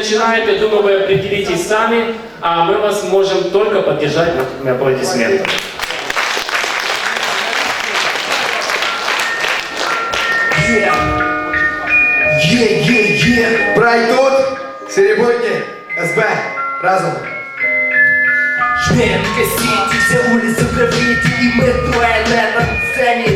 начинают, я думаю, вы определитесь сами, а мы вас можем только поддержать вот аплодисментами. Є, є, є! Прайд тут! Серебряні! СБ! Разом! Шмель кассете, все улицы в граффити И мы двое на этом сцене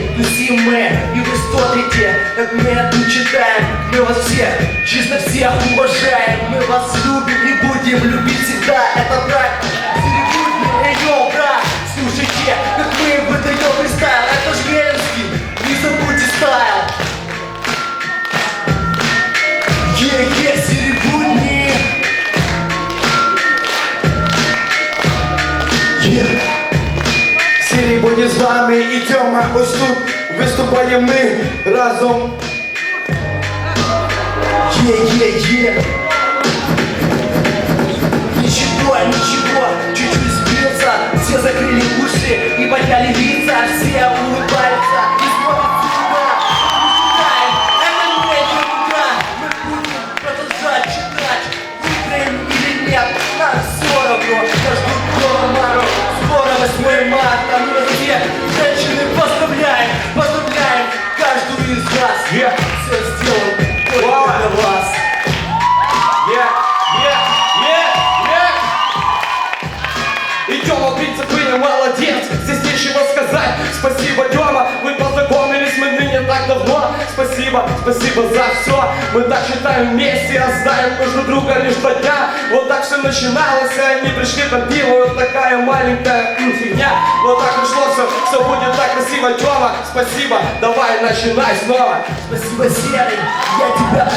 Тусим мы, и вы смотрите Как мы это читаем Мы вас всех, чисто всех уважаем Мы вас любим и будем любить всегда Это брак, серебряный, йоу, брат Слушайте, как мы выдаем фристайл Это Жмелинский, не забудьте стайл Е, е, серебряный Є! Серебряні з вами і Тьома ось тут виступаємо ми разом! Є, є, є! Ничего, ничего, чуть-чуть сбился Все закрыли уши и подняли лица Все В принципе, молодец, здесь нечего сказать. Спасибо, Тёма, мы познакомились, мы ныне так давно. Спасибо, спасибо за все Мы так считаем вместе, а знаем друг друга лишь два дня. Вот так все начиналось, и они пришли на пиво. Вот такая маленькая фигня. Вот так пришло все, все будет так красиво Тёма, спасибо, давай начинай снова. Спасибо, Серый, я тебя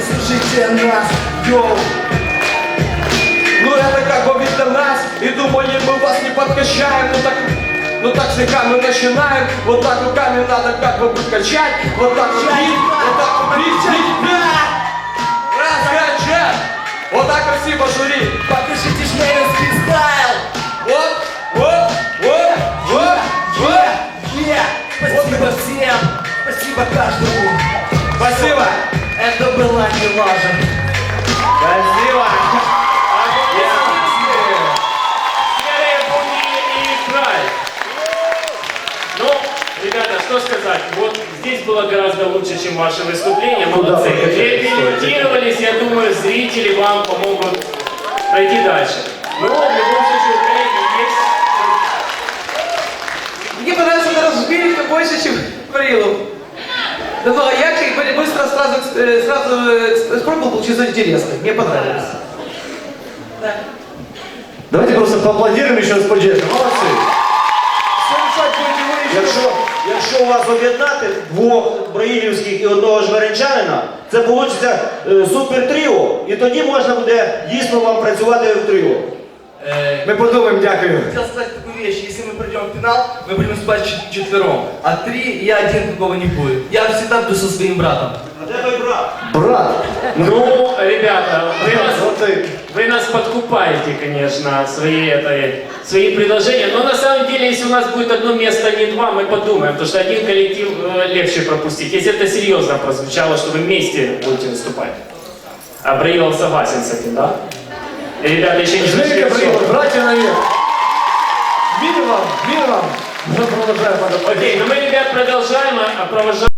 слушайте нас, йоу. Ну это как бы для нас И думали мы вас не подкачаем Ну так, ну так слегка мы начинаем Вот так руками надо как бы подкачать Вот так бить, вот так бить Раскачать Вот так красиво жюри Покажите Жмеринский стайл Вот, вот, вот, вот, вот Е, Спасибо всем, спасибо каждому Было не и край. Ну, ребята, что сказать, вот здесь было гораздо лучше, чем ваше выступление, молодцы. Реабилитировались, я думаю, зрители вам помогут пройти дальше. Ну, в любом случае, коллеги есть Мне понравился этот разбилька больше, чем Брилов. Намного ярче и более быстро сразу, э, сразу э, пробовал, получился интересно. Мне понравилось. Да. Давайте просто поаплодуємо і ще раз подякуємо. Молодці. Якщо, якщо у вас об'єднати двох браїлівських і одного жмеренчанина, це вийде супер тріо, і тоді можна буде дійсно вам працювати в тріо. Ми подумаємо, дякую хотел сказать такую вещь. Если мы пройдем в финал, мы будем спать чет- четвером. А три я один такого не будет. Я всегда буду со своим братом. А де той брат? Брат Ну, ребята, вы нас, Золотий вы нас подкупаете, конечно, своей этой, свои предложения. Но на самом деле, если у нас будет одно место, а не два, мы подумаем, потому что один коллектив э, легче пропустить. Если это серьезно прозвучало, что вы вместе будете выступать. А Браилов согласен с этим, да? Ребята еще не всё. Брилов, братья наверх Мир вам, мир вам Мы продолжаем Окей, ну мы, ребят, продолжаем, а а провожаем.